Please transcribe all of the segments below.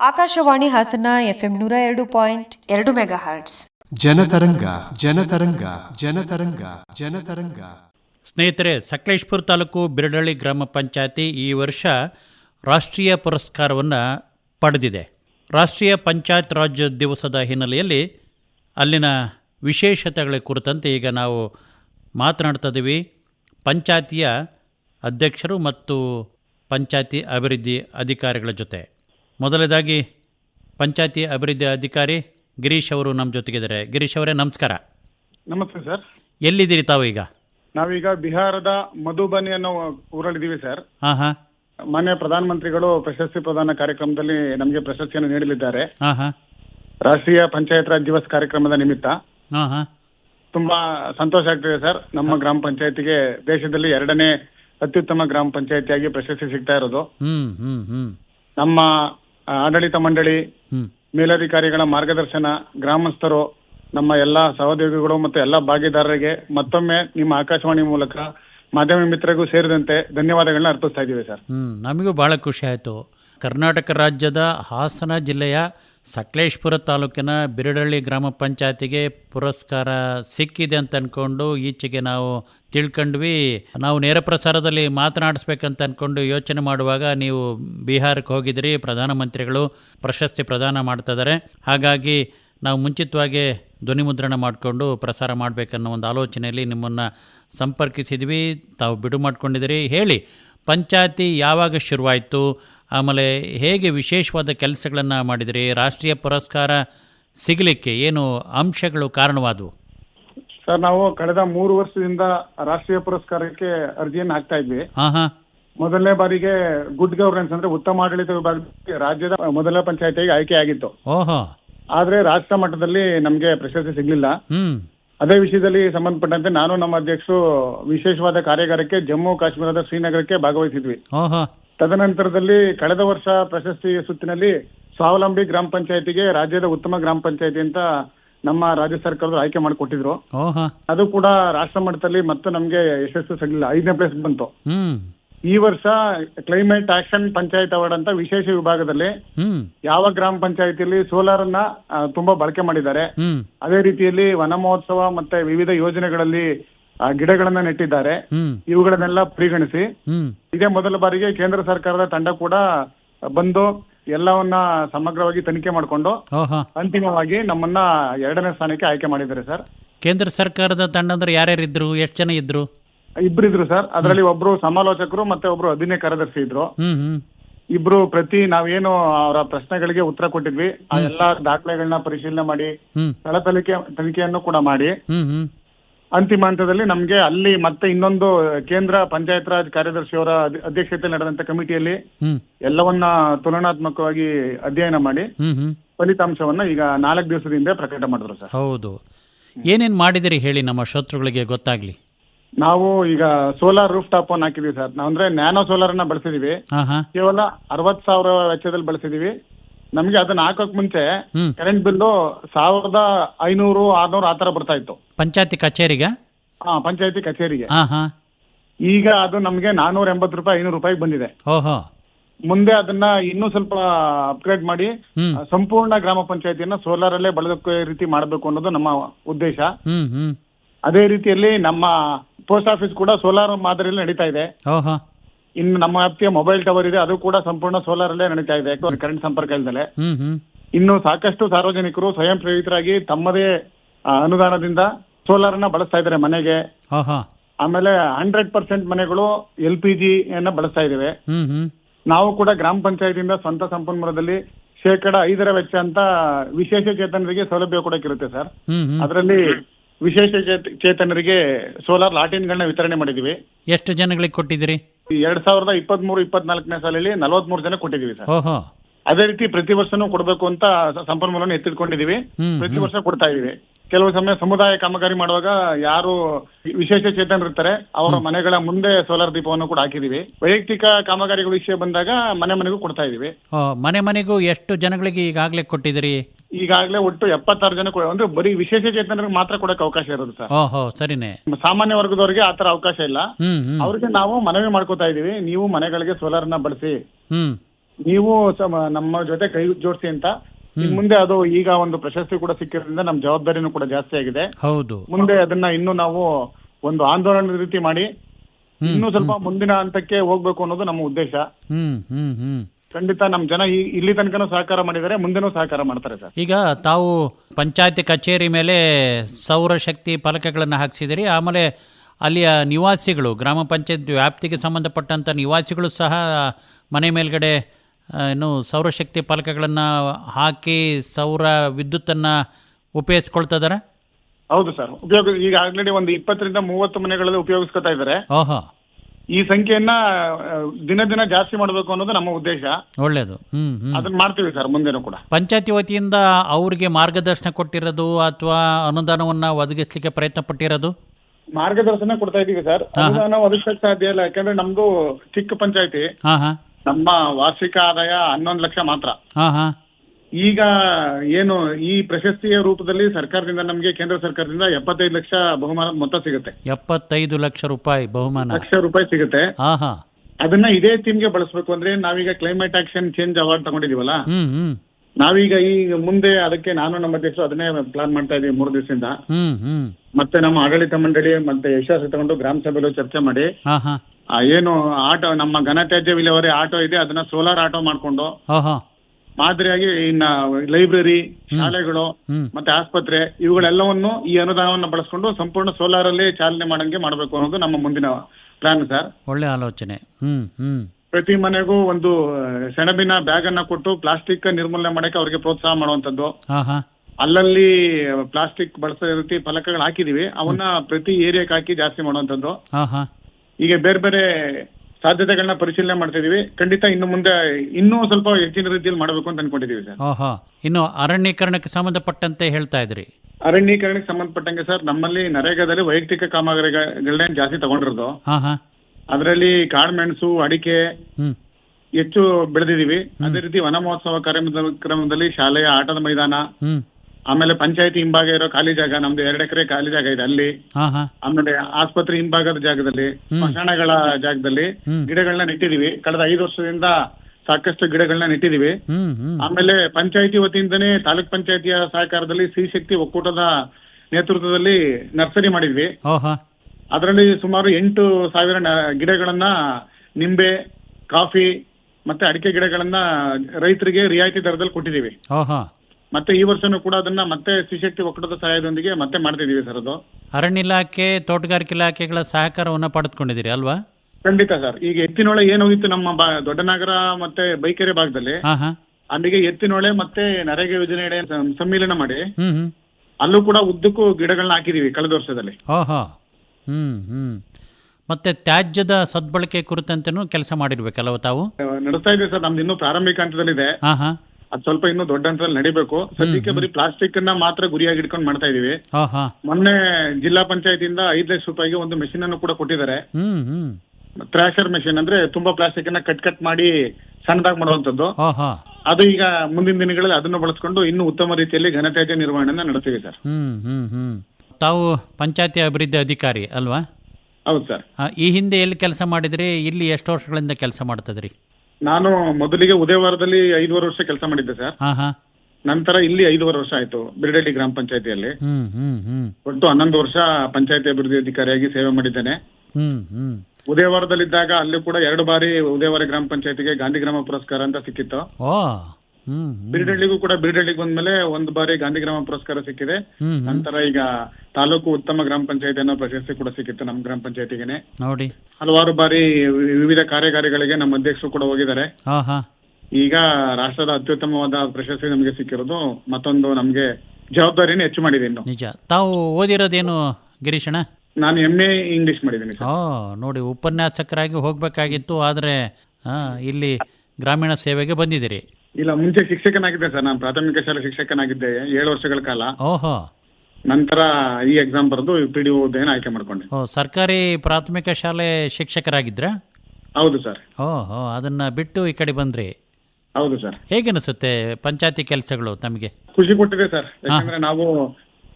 Akashvani Hassan FM ನೂರ ಎರಡು point ಎರಡು ಮೆಗಾ ಹರ್ಟ್ಸ್ ಜನತರಂಗ ಜನತರಂಗ ಜನತರಂಗ ಜನತರಂಗ. ಸ್ನೇಹಿತರೆ ಸಕಲೇಶ್ಪುರ ತಾಲೂಕು ಬಿರಡಳ್ಳಿ ಗ್ರಾಮ ಪಂಚಾಯತಿ ಈ ವರ್ಷ ರಾಷ್ಟ್ರೀಯ ಪುರಸ್ಕಾರವನ್ನು ಪಡೆದಿದೆ. ರಾಷ್ಟ್ರೀಯ ಪಂಚಾಯತ್ ರಾಜ್ ದಿವಸದ ಹಿನ್ನೆಲೆಯಲ್ಲಿ ಅಲ್ಲಿನ ವಿಶೇಷತೆಗಳ ಕುರಿತಂತೆ ಈಗ ನಾವು ಮಾತನಾಡ್ತಾ ಇದ್ದೀವಿ. ಪಂಚಾಯತಿಯ ಅಧ್ಯಕ್ಷರು ಮತ್ತು ಪಂಚಾಯತಿ ಅಭಿವೃದ್ಧಿ ಅಧಿಕಾರಿಗಳ ಜೊತೆ. ಮೊದಲನೇದಾಗಿ ಪಂಚಾಯತಿ ಅಭಿವೃದ್ಧಿ ಅಧಿಕಾರಿ ಗಿರೀಶ್ ಅವರು ನಮ್ಮ ಜೊತೆಗಿದ್ದಾರೆ. ಗಿರೀಶ್ ಅವರೇ ನಮಸ್ಕಾರ. ನಮಸ್ತೆ ಸರ್. ಎಲ್ಲಿದ್ದೀರಿ ತಾವು ಈಗ? ನಾವೀಗ ಬಿಹಾರದ ಮಧುಬನಿ ಅನ್ನೋ ಊರಲ್ಲಿದ್ದೀವಿ ಸರ್. ಹಾಂ ಹಾಂ. ಮಾನ್ಯ ಪ್ರಧಾನಮಂತ್ರಿಗಳು ಪ್ರಶಸ್ತಿ ಪ್ರದಾನ ಕಾರ್ಯಕ್ರಮದಲ್ಲಿ ನಮಗೆ ಪ್ರಶಸ್ತಿಯನ್ನು ನೀಡಲಿದ್ದಾರೆ. ಹಾಂ ಹಾಂ. ರಾಷ್ಟ್ರೀಯ ಪಂಚಾಯತ್ ರಾಜ್ ದಿವಸ್ ಕಾರ್ಯಕ್ರಮದ ನಿಮಿತ್ತ. ಹಾಂ ಹಾಂ. ತುಂಬಾ ಸಂತೋಷ ಆಗ್ತಿದೆ ಸರ್. ನಮ್ಮ ಗ್ರಾಮ ಪಂಚಾಯತಿಗೆ ದೇಶದಲ್ಲಿ ಎರಡನೇ ಅತ್ಯುತ್ತಮ ಗ್ರಾಮ ಪಂಚಾಯತಿಯಾಗಿ ಪ್ರಶಸ್ತಿ ಸಿಗ್ತಾ ಇರೋದು. ಹ್ಞೂ ಹ್ಞೂ ಹ್ಞೂ ನಮ್ಮ ಆಡಳಿತ ಮಂಡಳಿ ಮೇಲಧಿಕಾರಿಗಳ ಮಾರ್ಗದರ್ಶನ ಗ್ರಾಮಸ್ಥರು ನಮ್ಮ ಎಲ್ಲಾ ಸಹೋದ್ಯೋಗಿಗಳು ಮತ್ತು ಎಲ್ಲ ಭಾಗಿದಾರರಿಗೆ ಮತ್ತೊಮ್ಮೆ ನಿಮ್ಮ ಆಕಾಶವಾಣಿ ಮೂಲಕ ಮಾಧ್ಯಮ ಮಿತ್ರರಿಗೂ ಸೇರಿದಂತೆ ಧನ್ಯವಾದಗಳನ್ನ ಅರ್ಪಿಸ್ತಾ ಇದ್ದೀವಿ ಸರ್. ನಮಗೂ ಬಹಳ ಖುಷಿ ಆಯಿತು. ಕರ್ನಾಟಕ ರಾಜ್ಯದ ಹಾಸನ ಜಿಲ್ಲೆಯ ಸಕಲೇಶ್ಪುರ ತಾಲೂಕಿನ ಬಿರಡಳ್ಳಿ ಗ್ರಾಮ ಪಂಚಾಯತಿಗೆ ಪುರಸ್ಕಾರ ಸಿಕ್ಕಿದೆ ಅಂತ ಅಂದ್ಕೊಂಡು ಈಚೆಗೆ ನಾವು ತಿಳ್ಕೊಂಡ್ವಿ. ನಾವು ನೇರ ಪ್ರಸಾರದಲ್ಲಿ ಮಾತನಾಡಿಸ್ಬೇಕಂತ ಅಂದ್ಕೊಂಡು ಯೋಚನೆ ಮಾಡುವಾಗ ನೀವು ಬಿಹಾರಕ್ಕೆ ಹೋಗಿದ್ರಿ, ಪ್ರಧಾನಮಂತ್ರಿಗಳು ಪ್ರಶಸ್ತಿ ಪ್ರದಾನ ಮಾಡ್ತಿದ್ದಾರೆ ಹಾಗಾಗಿ ನಾವು ಮುಂಚಿತವಾಗಿ ಧ್ವನಿಮುದ್ರಣ ಮಾಡಿಕೊಂಡು ಪ್ರಸಾರ ಮಾಡಬೇಕನ್ನೋ ಒಂದು ಆಲೋಚನೆಯಲ್ಲಿ ನಿಮ್ಮನ್ನು ಸಂಪರ್ಕಿಸಿದ್ವಿ. ತಾವು ಬಿಡು ಮಾಡ್ಕೊಂಡಿದ್ದೀರಿ ಹೇಳಿ, ಪಂಚಾಯತಿ ಯಾವಾಗ ಶುರುವಾಯಿತು? ಆಮೇಲೆ ಹೇಗೆ ವಿಶೇಷವಾದ ಕೆಲಸಗಳನ್ನು ಮಾಡಿದರೆ? ರಾಷ್ಟ್ರೀಯ ಪುರಸ್ಕಾರ ಸಿಗಲಿಕ್ಕೆ ಏನು ಅಂಶಗಳು ಕಾರಣವಾದವು? ಸರ್ ನಾವು ಕಳೆದ ಮೂರು ವರ್ಷದಿಂದ ರಾಷ್ಟ್ರೀಯ ಪುರಸ್ಕಾರಕ್ಕೆ ಅರ್ಜಿಯನ್ನು ಹಾಕ್ತಾ ಇದ್ವಿ. ಮೊದಲನೇ ಬಾರಿಗೆ ಗುಡ್ ಗವರ್ನೆನ್ಸ್ ಅಂದ್ರೆ ಉತ್ತಮ ಆಡಳಿತ ವಿಭಾಗದಲ್ಲಿ ರಾಜ್ಯದ ಮೊದಲ ಪಂಚಾಯತಿಗೆ ಆಯ್ಕೆ ಆಗಿತ್ತು. ಓಹೋ. ಆದ್ರೆ ರಾಷ್ಟ್ರ ಮಟ್ಟದಲ್ಲಿ ನಮಗೆ ಪ್ರಶಸ್ತಿ ಸಿಗ್ಲಿಲ್ಲ. ಅದೇ ವಿಷಯದಲ್ಲಿ ಸಂಬಂಧಪಟ್ಟಂತೆ ನಾನು ನಮ್ಮ ಅಧ್ಯಕ್ಷರು ವಿಶೇಷವಾದ ಕಾರ್ಯಾಗಾರಕ್ಕೆ ಜಮ್ಮು ಕಾಶ್ಮೀರದ ಶ್ರೀನಗರಕ್ಕೆ ಭಾಗವಹಿಸಿದ್ವಿ. ತದನಂತರದಲ್ಲಿ ಕಳೆದ ವರ್ಷ ಪ್ರಶಸ್ತಿ ಸುತ್ತಿನಲ್ಲಿ ಸ್ವಾವಲಂಬಿ ಗ್ರಾಮ ಪಂಚಾಯತಿಗೆ ರಾಜ್ಯದ ಉತ್ತಮ ಗ್ರಾಮ ಪಂಚಾಯತಿ ಅಂತ ನಮ್ಮ ರಾಜ್ಯ ಸರ್ಕಾರದವರು ಆಯ್ಕೆ ಮಾಡಿಕೊಟ್ಟಿದ್ರು. ಓಹೋ. ಅದು ಕೂಡ ರಾಷ್ಟ್ರ ಮಟ್ಟದಲ್ಲಿ ಮತ್ತೆ ನಮಗೆ ಯಶಸ್ಸು ಸಿಗಲಿಲ್ಲ. ಐದನೇ ಪ್ಲೇಸ್ ಬಂತು. ಈ ವರ್ಷ ಕ್ಲೈಮೇಟ್ ಆಕ್ಷನ್ ಪಂಚಾಯತ್ ಅವಾರ್ಡ್ ಅಂತ ವಿಶೇಷ ವಿಭಾಗದಲ್ಲಿ ಯಾವ ಗ್ರಾಮ ಪಂಚಾಯತಿಯಲ್ಲಿ ಸೋಲಾರ್ ಅನ್ನ ಆ, ತುಂಬಾ ಬಳಕೆ ಮಾಡಿದ್ದಾರೆ. ಅದೇ ರೀತಿಯಲ್ಲಿ ವನ ಮಹೋತ್ಸವ ಮತ್ತೆ ವಿವಿಧ ಯೋಜನೆಗಳಲ್ಲಿ ಆ, ಗಿಡಗಳನ್ನ ನೆಟ್ಟಿದ್ದಾರೆ. ಇವುಗಳನ್ನೆಲ್ಲ ಪರಿಗಣಿಸಿ. ಇದೇ ಮೊದಲ ಬಾರಿಗೆ ಕೇಂದ್ರ ಸರ್ಕಾರದ ತಂಡ ಕೂಡ ಬಂದು ಎಲ್ಲವನ್ನ ಸಮಗ್ರವಾಗಿ ತನಿಖೆ ಮಾಡಿಕೊಂಡು ಅಂತಿಮವಾಗಿ ನಮ್ಮನ್ನ ಎರಡನೇ ಸ್ಥಾನಕ್ಕೆ ಆಯ್ಕೆ ಮಾಡಿದ್ದಾರೆ ಸರ್. ಕೇಂದ್ರ ಸರ್ಕಾರದ ತಂಡ ಅಂದ್ರೆ ಯಾರ್ಯಾರಿದ್ರು? ಎಷ್ಟು ಜನ ಇದ್ರು? ಇಬ್ರಿದ್ರು ಸರ್. ಅದರಲ್ಲಿ ಒಬ್ರು ಸಮಾಲೋಚಕರು ಮತ್ತೆ ಒಬ್ರು ಅಭಿನಯ ಕಾರ್ಯದರ್ಶಿ ಇದ್ರು. ಇಬ್ರು ಪ್ರತಿ ನಾವೇನು ಅವರ ಪ್ರಶ್ನೆಗಳಿಗೆ ಉತ್ತರ ಕೊಟ್ಟಿದ್ವಿ ಆ ಎಲ್ಲಾ ದಾಖಲೆಗಳನ್ನ ಪರಿಶೀಲನೆ ಮಾಡಿ ಸ್ಥಳ ತನಿಖೆ ತನಿಖೆಯನ್ನು ಕೂಡ ಮಾಡಿ. ಅಂತಿಮ ಹಂತದಲ್ಲಿ ನಮ್ಗೆ ಅಲ್ಲಿ ಮತ್ತೆ ಇನ್ನೊಂದು ಕೇಂದ್ರ ಪಂಚಾಯತ್ ರಾಜ್ ಕಾರ್ಯದರ್ಶಿಯವರ ಅಧ್ಯಕ್ಷತೆಯಲ್ಲಿ ನಡೆದಂತ ಕಮಿಟಿಯಲ್ಲಿ ಎಲ್ಲವನ್ನ ತುಲನಾತ್ಮಕವಾಗಿ ಅಧ್ಯಯನ ಮಾಡಿ ಫಲಿತಾಂಶವನ್ನ ಈಗ ನಾಲ್ಕು ದಿವಸದಿಂದ ಪ್ರಕಟ ಮಾಡಿದ್ರು ಸರ್. ಹೌದು. ಏನೇನ್ ಮಾಡಿದಿರಿ ಹೇಳಿ ನಮ್ಮ ಶತ್ರುಗಳಿಗೆ ಗೊತ್ತಾಗ್ಲಿ? ನಾವು ಈಗ ಸೋಲಾರ್ ರೂಫ್ ಟಾಪ್ ಅನ್ನು ಹಾಕಿದೀವಿ ಸರ್. ನಾವು ಅಂದ್ರೆ ನ್ಯಾನೋ ಸೋಲಾರ್ ಅನ್ನ ಬಳಸಿದೀವಿ. ಹಾಂ ಹಾಂ ಕೇವಲ ಅರವತ್ ಸಾವಿರ ವೆಚ್ಚದಲ್ಲಿ ಬಳಸಿದೀವಿ. ನಮ್ಗೆ ಅದನ್ನ ಹಾಕೋಕ್ ಮುಂಚೆ ಹ್ಮ್. ಕರೆಂಟ್ ಬಿಲ್ಲು ಸಾವಿರದ ಐನೂರು ಆರ್ನೂರು ಆ ತರ ಬರ್ತಾ ಇತ್ತು. ಪಂಚಾಯತಿ ಕಚೇರಿಗೆ? ಹಾ ಪಂಚಾಯತಿ ಕಚೇರಿಗೆ. ಹಾಂ ಹಾಂ. ಈಗ ಅದು ನಮ್ಗೆ ನಾನೂರ ಎಂಬತ್ತು ರೂಪಾಯಿ ಐನೂರು ರೂಪಾಯಿಗೆ ಬಂದಿದೆ. ಓಹೋ. ಮುಂದೆ ಅದನ್ನ ಇನ್ನೂ ಸ್ವಲ್ಪ ಅಪ್ಗ್ರೇಡ್ ಮಾಡಿ ಹ್ಮ್. ಆ, ಸಂಪೂರ್ಣ ಗ್ರಾಮ ಪಂಚಾಯತಿಯನ್ನ ಸೋಲಾರ್ ಅಲ್ಲೇ ಬಳದಕ್ಕೆ ರೀತಿ ಮಾಡಬೇಕು ಅನ್ನೋದು ನಮ್ಮ ಉದ್ದೇಶ. ಅದೇ ರೀತಿಯಲ್ಲಿ ನಮ್ಮ ಪೋಸ್ಟ್ ಆಫೀಸ್ ಕೂಡ ಸೋಲಾರ್ ಮಾದರಿಯಲ್ಲಿ ನಡೀತಾ ಇದೆ. ಓಹೋ. ಇನ್ನು ನಮ್ಮ ವ್ಯಾಪ್ತಿಯ ಮೊಬೈಲ್ ಟವರ್ ಇದೆ ಅದು ಕೂಡ ಸಂಪೂರ್ಣ ಸೋಲಾರ್ ಅಲ್ಲೇ ನಡೀತಾ ಇದೆ ಕರೆಂಟ್ ಸಂಪರ್ಕ ಇಲ್ದಲೆ. ಇನ್ನು ಸಾಕಷ್ಟು ಸಾರ್ವಜನಿಕರು ಸ್ವಯಂ ಪ್ರೇರಿತರಾಗಿ ತಮ್ಮದೇ ಅನುದಾನದಿಂದ ಸೋಲಾರ್ ಅನ್ನ ಬಳಸ್ತಾ ಇದ್ದಾರೆ ಮನೆಗೆ. ಆಮೇಲೆ ಹಂಡ್ರೆಡ್ ಪರ್ಸೆಂಟ್ ಮನೆಗಳು ಎಲ್ ಪಿ ಜಿ ಅನ್ನ ಬಳಸ್ತಾ ಇದ್ದೇವೆ. ನಾವು ಕೂಡ ಗ್ರಾಮ ಪಂಚಾಯತಿಯಿಂದ ಸ್ವಂತ ಸಂಪನ್ಮೂಲದಲ್ಲಿ ಶೇಕಡ ಐದರ ವೆಚ್ಚ ಅಂತ ವಿಶೇಷ ಚೇತನರಿಗೆ ಸೌಲಭ್ಯ ಕೂಡ ಇರುತ್ತೆ ಸರ್. ಅದರಲ್ಲಿ ವಿಶೇಷ ಚೇತ- ಚೇತನರಿಗೆ ಸೋಲಾರ್ ಲಾಟಿನ್ಗಳನ್ನ ವಿತರಣೆ ಮಾಡಿದೀವಿ ಎಷ್ಟು ಜನಗಳಿಗೆ ಕೊಟ್ಟಿದ್ದೀರಿ? ಎರಡ್ ಸಾವಿರದ ಇಪ್ಪತ್ತ್ ಮೂರು ಇಪ್ಪತ್ನಾಲ್ಕನೇ ಸಾಲಲ್ಲಿ ನಲವತ್ಮೂರು ಜನ ಕೊಟ್ಟಿದ್ದೀವಿ ಸರ್. ಓಹೋ. ಅದೇ ರೀತಿ ಪ್ರತಿ ವರ್ಷನೂ ಕೊಡಬೇಕು ಅಂತ ಸ- ಸಂಪನ್ಮೂಲವನ್ನು ಎತ್ತಿಟ್ಕೊಂಡಿದೀವಿ ಹ್ಮ್, ಪ್ರತಿ ವರ್ಷ ಕೊಡ್ತಾ ಇದೀವಿ ಕೆಲವು ಸಮಯ ಸಮುದಾಯ ಕಾಮಗಾರಿ ಮಾಡುವಾಗ ಯಾರು ವಿಶೇಷ ಚೇತನರಿರ್ತಾರೆ ಅವರ ಮನೆಗಳ ಮುಂದೆ ಸೋಲಾರ್ ದೀಪವನ್ನು ಕೂಡ ಹಾಕಿದೀವಿ ವೈಯಕ್ತಿಕ ಕಾಮಗಾರಿಗಳ ವಿಷಯ ಬಂದಾಗ ಮನೆ ಮನೆಗೂ ಕೊಡ್ತಾ ಇದೀವಿ ಮನೆ ಮನೆಗೂ ಎಷ್ಟು ಜನಗಳಿಗೆ ಈಗಾಗಲೇ ಕೊಟ್ಟಿದ್ದೀರಿ? ಈಗಾಗಲೇ ಒಟ್ಟು ಎಪ್ಪತ್ತಾರು ಜನ ಅಂದ್ರೆ ಬರೀ ವಿಶೇಷ ಚೇತನರಿಗೆ ಮಾತ್ರ ಕೊಡಕ್ಕೆ ಅವಕಾಶ ಇರೋದು ಸರ್. ಓಹೋ ಸರಿನೇ. ಸಾಮಾನ್ಯ ವರ್ಗದವರಿಗೆ ಆತರ ಅವಕಾಶ ಇಲ್ಲ. ಅವ್ರಿಗೆ ನಾವು ಮನವಿ ಮಾಡ್ಕೋತಾ ಇದೀವಿ ನೀವು ಮನೆಗಳಿಗೆ ಸೋಲಾರ್ನ ಬಳಸಿ. ನೀವು ಸಮ- ನಮ್ಮ ಜೊತೆ ಕೈ ಜೋಡಿಸಿ ಅಂತ. ಇನ್ ಮುಂದೆ ಅದು ಈಗ ಒಂದು ಪ್ರಶಸ್ತಿ ಕೂಡ ಸಿಕ್ಕಿರೋದ್ರಿಂದ ನಮ್ಮ ಜವಾಬ್ದಾರಿನೂ ಕೂಡ ಜಾಸ್ತಿ ಆಗಿದೆ. ಹೌದು. ಮುಂದೆ ಅದನ್ನ ಇನ್ನು ನಾವು ಒಂದು ಆಂದೋಲನ ರೀತಿ ಮಾಡಿ. ಇನ್ನು ಸ್ವಲ್ಪ ಮುಂದಿನ ಹಂತಕ್ಕೆ ಹೋಗ್ಬೇಕು ಅನ್ನೋದು ನಮ್ಮ ಉದ್ದೇಶ. ಹ್ಮ್ ಹ್ಮ್ ಹ್ಮ್. ಖಂಡಿತ ನಮ್ಮ ಜನ ಈ- ಇಲ್ಲಿ ತನಕನೂ ಸಹಕಾರ ಮಾಡಿದರೆ ಮುಂದೆನೂ ಸಹಕಾರ ಮಾಡ್ತಾರೆ ಸರ್. ಈಗ ತಾವು ಪಂಚಾಯತಿ ಕಚೇರಿ ಮೇಲೆ ಸೌರಶಕ್ತಿ ಫಲಕಗಳನ್ನು ಹಾಕ್ಸಿದಿರಿ ಆಮೇಲೆ ಅಲ್ಲಿಯ ನಿವಾಸಿಗಳು ಗ್ರಾಮ ಪಂಚಾಯತ್ ವ್ಯಾಪ್ತಿಗೆ ಸಂಬಂಧಪಟ್ಟಂಥ ನಿವಾಸಿಗಳು ಸಹ ಮನೆ ಮೇಲ್ಗಡೆ ಏನು ಸೌರಶಕ್ತಿ ಫಲಕಗಳನ್ನು ಹಾಕಿ ಸೌರ ವಿದ್ಯುತ್ತನ್ನು ಉಪಯೋಗಿಸ್ಕೊಳ್ತಿದ್ದಾರೆ ಹೌದು ಸರ್. ಉಪಯೋಗ ಈಗ ಆಲ್ರೆಡಿ ಒಂದು ಇಪ್ಪತ್ತರಿಂದ ಮೂವತ್ತು ಮನೆಗಳಲ್ಲಿ ಉಪಯೋಗಿಸ್ಕೊತಾ ಇದ್ದಾರೆ. ಓಹೋ. ಈ ಸಂಖ್ಯೆಯನ್ನ ಆ, ದಿನ ದಿನ ಜಾಸ್ತಿ ಮಾಡಬೇಕು ಅನ್ನೋದು ನಮ್ಮ ಉದ್ದೇಶ. ಒಳ್ಳೇದು. ಅದನ್ನ ಮಾಡ್ತೀವಿ ಸರ್ ಮುಂದೆನೂ ಕೂಡ. ಪಂಚಾಯತಿ ವತಿಯಿಂದ ಅವ್ರಿಗೆ ಮಾರ್ಗದರ್ಶನ ಕೊಟ್ಟಿರೋದು ಅಥವಾ ಅನುದಾನವನ್ನ ಒದಗಿಸ್ಲಿಕ್ಕೆ ಪ್ರಯತ್ನ ಪಟ್ಟಿರೋದು? ಮಾರ್ಗದರ್ಶನ ಕೊಡ್ತಾ ಇದೀವಿ ಸರ್. ಅನುದಾನ ಒದಗಿಸಕ್ ಸಾಧ್ಯ ಇಲ್ಲ ಯಾಕಂದ್ರೆ ನಮ್ದು ಚಿಕ್ಕ ಪಂಚಾಯತಿ. ಹಾಂ ಹಾಂ ನಮ್ಮ ವಾರ್ಷಿಕ ಆದಾಯ ಹನ್ನೊಂದು ಲಕ್ಷ ಮಾತ್ರ. ಹಾ ಹಾಂ ಈಗ ಏನು ಈ ಪ್ರಶಸ್ತಿಯ ರೂಪದಲ್ಲಿ ಸರ್ಕಾರದಿಂದ ನಮಗೆ ಕೇಂದ್ರ ಸರ್ಕಾರದಿಂದ ಎಪ್ಪತ್ತೈದು ಲಕ್ಷ ಬಹುಮಾನ ಮೊತ್ತ ಸಿಗುತ್ತೆ. ಎಪ್ಪತ್ತೈದು ಲಕ್ಷ ರೂಪಾಯಿ ಬಹುಮಾನ. ಲಕ್ಷ ರೂಪಾಯಿ ಸಿಗುತ್ತೆ. ಹಾಂ ಹಾಂ. ಅದನ್ನ ಇದೇ ಥೀಮ್ಗೆ ಬಳಸಬೇಕು ಅಂದ್ರೆ ನಾವೀಗ ಕ್ಲೈಮೇಟ್ ಆಕ್ಷನ್ ಚೇಂಜ್ ಅವಾರ್ಡ್ ತಗೊಂಡಿದೀವಲ್ಲ? ನಾವೀಗ ಈ ಮುಂದೆ ಅದಕ್ಕೆ ನಾನು ನಮ್ಮ ದೇಶ ಅದನ್ನೇ ಪ್ಲಾನ್ ಮಾಡ್ತಾ ಇದ್ದೀವಿ ಮೂರು ದಿವಸದಿಂದ. ಮತ್ತೆ ನಮ್ಮ ಆಡಳಿತ ಮಂಡಳಿ ಮತ್ತೆ ಯಶಸ್ವಿ ತಗೊಂಡು ಗ್ರಾಮ ಸಭೆಯಲ್ಲೂ ಚರ್ಚೆ ಮಾಡಿ. ಹಾಂ ಹಾಂ. ಆ ಏನು ಆಟೋ ನಮ್ಮ ಘನತ್ಯಾಜ್ಯ ವಿಲೇವಾರಿ ಆಟೋ ಇದೆ ಅದನ್ನ ಸೋಲಾರ್ ಆಟೋ ಮಾಡ್ಕೊಂಡು ಹಾಂ ಹಾಂ. ಮಾದರಿಯಾಗಿ ಇನ್ನ ಲೈಬ್ರರಿ ಶಾಲೆಗಳು ಮತ್ತೆ ಆಸ್ಪತ್ರೆ ಇವುಗಳೆಲ್ಲವನ್ನು ಈ ಅನುದಾನವನ್ನು ಬಳಸ್ಕೊಂಡು ಸಂಪೂರ್ಣ ಸೋಲಾರ್ ಅಲ್ಲಿ ಚಾಲನೆ ಮಾಡಂಗೆ ಮಾಡಬೇಕು ಅನ್ನೋದು ನಮ್ಮ ಮುಂದಿನ ಪ್ಲಾನ್ ಸರ್. ಒಳ್ಳೆ ಆಲೋಚನೆ. ಪ್ರತಿ ಮನೆಗೂ ಒಂದು ಸೆಣಬಿನ ಬ್ಯಾಗ್ ಅನ್ನ ಕೊಟ್ಟು ಪ್ಲಾಸ್ಟಿಕ್ ನಿರ್ಮೂಲನೆ ಮಾಡಕ್ಕೆ ಅವರಿಗೆ ಪ್ರೋತ್ಸಾಹ ಮಾಡುವಂತದ್ದು ಹಾಂ ಹಾಂ ಅಲ್ಲಲ್ಲಿ ಪ್ಲಾಸ್ಟಿಕ್ ಬಳಸೋ ರೀತಿ ಫಲಕಗಳು ಹಾಕಿದೀವಿ. ಅವನ್ನ ಪ್ರತಿ ಏರಿಯಾಕ್ಕೆ ಹಾಕಿ ಜಾಸ್ತಿ ಮಾಡುವಂತದ್ದು ಹಾಂ ಹಾಂ ಈಗ ಬೇರೆ ಬೇರೆ ಸಾಧ್ಯತೆಗಳನ್ನ ಪರಿಶೀಲನೆ ಮಾಡ್ತಾ ಇದೀವಿ ಖಂಡಿತ ಇನ್ನು ಮುಂದೆ ಇನ್ನೂ ಸ್ವಲ್ಪ ಹೆಚ್ಚಿನ ರೀತಿಯಲ್ಲಿ ಮಾಡಬೇಕು ಅಂತ ಅನ್ಕೊಂಡಿದೀವಿ ಸರ್. ಓಹೋ. ಇನ್ನು ಅರಣ್ಯೀಕರಣಕ್ಕೆ ಸಂಬಂಧಪಟ್ಟಂತೆ ಹೇಳ್ತಾ ಇದ್ರಿ. ಅರಣ್ಯೀಕರಣಕ್ಕೆ ಸಂಬಂಧಪಟ್ಟಂಗೆ ಸರ್ ನಮ್ಮಲ್ಲಿ ನರೇಗಾದಲ್ಲಿ ವೈಯಕ್ತಿಕ ಕಾಮಗಾರಿಗಳನ್ನ ಜಾಸ್ತಿ ತಗೊಂಡಿರೋದು. ಹಾಂ ಹಾಂ. ಅದರಲ್ಲಿ ಕಾಳುಮೆಣಸು ಅಡಿಕೆ ಹೆಚ್ಚು ಬೆಳೆದಿದೀವಿ. ಅದೇ ರೀತಿ ವನ ಮಹೋತ್ಸವ ಕಾರ್ಯಕ್ರಮದಲ್ಲಿ ಶಾಲೆಯ ಆಟದ ಮೈದಾನ ಆಮೇಲೆ ಪಂಚಾಯತಿ ಹಿಂಭಾಗ ಇರೋ ಖಾಲಿ ಜಾಗ ನಮ್ದು ಎರಡು ಎಕರೆ ಖಾಲಿ ಜಾಗ ಇದೆ ಅಲ್ಲಿ. ಹಾಂ ಹಾಂ. ಆಮೇಲೆ ಆಸ್ಪತ್ರೆ ಹಿಂಭಾಗದ ಜಾಗದಲ್ಲಿ ಸ್ಮಶಾನಗಳ ಜಾಗದಲ್ಲಿ. ಗಿಡಗಳನ್ನ ನೆಟ್ಟಿದೀವಿ. ಕಳೆದ ಐದು ವರ್ಷದಿಂದ ಸಾಕಷ್ಟು ಗಿಡಗಳನ್ನ ನೆಟ್ಟಿದೀವಿ. ಆಮೇಲೆ ಪಂಚಾಯತಿ ವತಿಯಿಂದನೇ ತಾಲೂಕ್ ಪಂಚಾಯತಿಯ ಸಹಕಾರದಲ್ಲಿ ಶ್ರೀ ಶಕ್ತಿ ಒಕ್ಕೂಟದ ನೇತೃತ್ವದಲ್ಲಿ ನರ್ಸರಿ ಮಾಡಿದ್ವಿ. ಅದರಲ್ಲಿ ಸುಮಾರು ಎಂಟು ಸಾವಿರ ನ- ಗಿಡಗಳನ್ನ ನಿಂಬೆ ಕಾಫಿ ಮತ್ತೆ ಅಡಿಕೆ ಗಿಡಗಳನ್ನ ರೈತರಿಗೆ ರಿಯಾಯಿತಿ ದರದಲ್ಲಿ ಕೊಟ್ಟಿದ್ದೀವಿ ಮತ್ತೆ ಈ ವರ್ಷನೂ ಕೂಡ ಅದನ್ನ ಮತ್ತೆ ಶ್ರೀಶಕ್ತಿ ಒಕ್ಕೂಟದ ಸಹಾಯದೊಂದಿಗೆ ಮತ್ತೆ ಮಾಡ್ತಿದೀವಿ ಸರ್ ಅದು. ಅರಣ್ಯ ಇಲಾಖೆ ತೋಟಗಾರಿಕೆ ಇಲಾಖೆಗಳ ಸಹಕಾರವನ್ನು ಪಡೆದುಕೊಂಡಿದ್ದೀರಿ ಅಲ್ವಾ? ಖಂಡಿತ ಸರ್. ಈಗ ಎತ್ತಿನೊಳೆ ಏನೋಗಿತ್ತು ನಮ್ಮ ದೊಡ್ಡನಗರ ಮತ್ತೆ ಬೈಕೆರೆ ಭಾಗದಲ್ಲಿ? ಅಲ್ಲಿಗೆ ಎತ್ತಿನೊಳೆ ಮತ್ತೆ ನರೇಗಾ ಯೋಜನೆ ಸಮ್ಮಿಲನ ಮಾಡಿ ಅಲ್ಲೂ ಕೂಡ ಉದ್ದಕ್ಕೂ ಗಿಡಗಳನ್ನ ಹಾಕಿದೀವಿ ಕಳೆದ ವರ್ಷದಲ್ಲಿ. ಹ್ಮ್ ಹ್ಞೂ ಮತ್ತು ತ್ಯಾಜ್ಯದ ಸದ್ಬಳಕೆ ಕುರಿತಂತೆನೂ ಕೆಲಸ ಮಾಡಿರ್ಬೇಕಲ್ಲ ತಾವು? ನಡೆಸ್ತಾ ಇದೆ ಸರ್. ನಮ್ದು ಇನ್ನೂ ಪ್ರಾರಂಭಿಕ ಹಂತದಲ್ಲಿದೆ. ಅದು ಸ್ವಲ್ಪ ಇನ್ನೂ ದೊಡ್ಡ ಹಂತದಲ್ಲಿ ನಡಿಬೇಕು. ಸದ್ಯಕ್ಕೆ ಬರೀ ಪ್ಲಾಸ್ಟಿಕ್ ಅನ್ನ ಮಾತ್ರ ಗುರಿಯಾಗಿ ಇಟ್ಕೊಂಡು ಮಾಡ್ತಾ ಇದೀವಿ. ಹಾಂ ಹಾಂ. ಮೊನ್ನೆ ಜಿಲ್ಲಾ ಪಂಚಾಯತಿಯಿಂದ ಐದ್ ಲಕ್ಷ ರೂಪಾಯಿಗೆ ಒಂದು ಮೆಷಿನ್ ಅನ್ನು ಕೂಡ ಕೊಟ್ಟಿದ್ದಾರೆ. ಥ್ರಾಶರ್ ಮೆಷಿನ್ ಅಂದ್ರೆ ತುಂಬಾ ಪ್ಲಾಸ್ಟಿಕ್ ಅನ್ನ ಕಟ್ ಕಟ್ ಮಾಡಿ ಸಣ್ಣದಾಗಿ ಮಾಡುವಂತದ್ದು ಅದು ಈಗ ಮುಂದಿನ ದಿನಗಳಲ್ಲಿ ಅದನ್ನು ಬಳಸ್ಕೊಂಡು ಇನ್ನೂ ಉತ್ತಮ ರೀತಿಯಲ್ಲಿ ಘನತ್ಯಾಜ್ಯ ನಿರ್ವಹಣೆಯನ್ನ ನಡೆಸ್ತೀವಿ ಸರ್. ಹ್ಮ್ ಹ್ಮ್. ತಾವು ಪಂಚಾಯತಿ ಅಭಿವೃದ್ಧಿ ಅಧಿಕಾರಿ ಅಲ್ವಾ? ಹೌದು ಸರ್. ಆ, ಈ ಹಿಂದೆ ಎಲ್ಲಿ ಕೆಲಸ ಮಾಡಿದ್ರಿ ಇಲ್ಲಿ ಎಷ್ಟು ವರ್ಷಗಳಿಂದ ಕೆಲಸ ಮಾಡ್ತದ್ರಿ? ನಾನು ಮೊದಲಿಗೆ ಉದಯವಾರದಲ್ಲಿ ಐದುವರೆ ವರ್ಷ ಕೆಲಸ ಮಾಡಿದ್ದೆ ಸರ್. ಹಾಂ ಹಾಂ. ನಂತರ ಇಲ್ಲಿ ಐದುವರೆ ವರ್ಷ ಆಯ್ತು ಬಿರಡಳ್ಳಿ ಗ್ರಾಮ ಪಂಚಾಯತಿಯಲ್ಲಿ. ಒಟ್ಟು ಹನ್ನೊಂದು ವರ್ಷ ಪಂಚಾಯತಿ ಅಭಿವೃದ್ಧಿ ಅಧಿಕಾರಿಯಾಗಿ ಸೇವೆ ಮಾಡಿದ್ದೇನೆ. ಉದಯವಾರದಲ್ಲಿದ್ದಾಗ ಅಲ್ಲಿ ಕೂಡ ಎರಡು ಬಾರಿ ಉದಯವಾರ ಗ್ರಾಮ ಪಂಚಾಯತಿಗೆ ಗಾಂಧಿ ಗ್ರಾಮ ಪುರಸ್ಕಾರ ಅಂತ ಸಿಕ್ಕಿತ್ತು. ಓ ಬಿರಡಳ್ಳಿಗೂ ಕೂಡ ಬಿರ್ಡಳ್ಳಿಗೆ ಬಂದ್ಮೇಲೆ ಒಂದು ಬಾರಿ ಗಾಂಧಿ ಗ್ರಾಮ ಪುರಸ್ಕಾರ ಸಿಕ್ಕಿದೆ. ನಂತರ ಈಗ ತಾಲೂಕು ಉತ್ತಮ ಗ್ರಾಮ ಪಂಚಾಯತಿ ಅನ್ನೋ ಪ್ರಶಸ್ತಿ ಕೂಡ ಸಿಕ್ಕಿತ್ತು ನಮ್ಮ ಗ್ರಾಮ ಪಂಚಾಯತಿಗೆನೆ. ನೋಡಿ. ಹಲವಾರು ಬಾರಿ ವಿವಿಧ ಕಾರ್ಯಕಾರಿಗಳಿಗೆ ನಮ್ಮ ಅಧ್ಯಕ್ಷರು ಕೂಡ ಹೋಗಿದ್ದಾರೆ. ಹಾಂ ಹಾಂ. ಈಗ ರಾಷ್ಟ್ರದ ಅತ್ಯುತ್ತಮವಾದ ಪ್ರಶಸ್ತಿ ನಮಗೆ ಸಿಕ್ಕಿರೋದು ಮತ್ತೊಂದು ನಮಗೆ ಜವಾಬ್ದಾರಿಯನ್ನು ಹೆಚ್ಚು ಮಾಡಿದೆ ಇನ್ನು. ನಿಜ. ತಾವು ಓದಿರೋದೇನು ಗಿರೀಶಣ್ಣ? ನಾನು ಎಂ ಎ ಇಂಗ್ಲಿಷ್ ಮಾಡಿದ್ದೀನಿ ಓ ನೋಡಿ ಉಪನ್ಯಾಸಕರಾಗಿ ಹೋಗಬೇಕಾಗಿತ್ತು ಆದರೆ ಇಲ್ಲಿ ಗ್ರಾಮೀಣ ಸೇವೆಗೆ ಬಂದಿದ್ದೀರಿ. ಇಲ್ಲ ಮುಂಚೆ ಶಿಕ್ಷಕನಾಗಿದ್ದೆ ಸರ್. ನಾನು ಪ್ರಾಥಮಿಕ ಶಾಲೆ ಶಿಕ್ಷಕನಾಗಿದ್ದೆ ಏಳು ವರ್ಷಗಳ ಕಾಲ. ಓಹೋ. ನಂತರ ಈ ಎಕ್ಸಾಮ್ ಬರೆದು ಪಿ ಡಿ ಹುದ್ದೆಯನ್ನು ಆಯ್ಕೆ ಮಾಡ್ಕೊಂಡೆ. ಓ ಸರ್ಕಾರಿ ಪ್ರಾಥಮಿಕ ಶಾಲೆ ಶಿಕ್ಷಕರಾಗಿದ್ರಾ? ಹೌದು ಸರ್. ಓಹೋ ಅದನ್ನ ಬಿಟ್ಟು ಈ ಕಡೆ ಬಂದ್ರಿ. ಹೌದು ಸರ್. ಹೇಗನಿಸುತ್ತೆ ಪಂಚಾಯತಿ ಕೆಲಸಗಳು ತಮಗೆ? ಖುಷಿ ಕೊಟ್ಟಿದೆ ಸರ್. ಯಾಕಂದ್ರೆ ನಾವು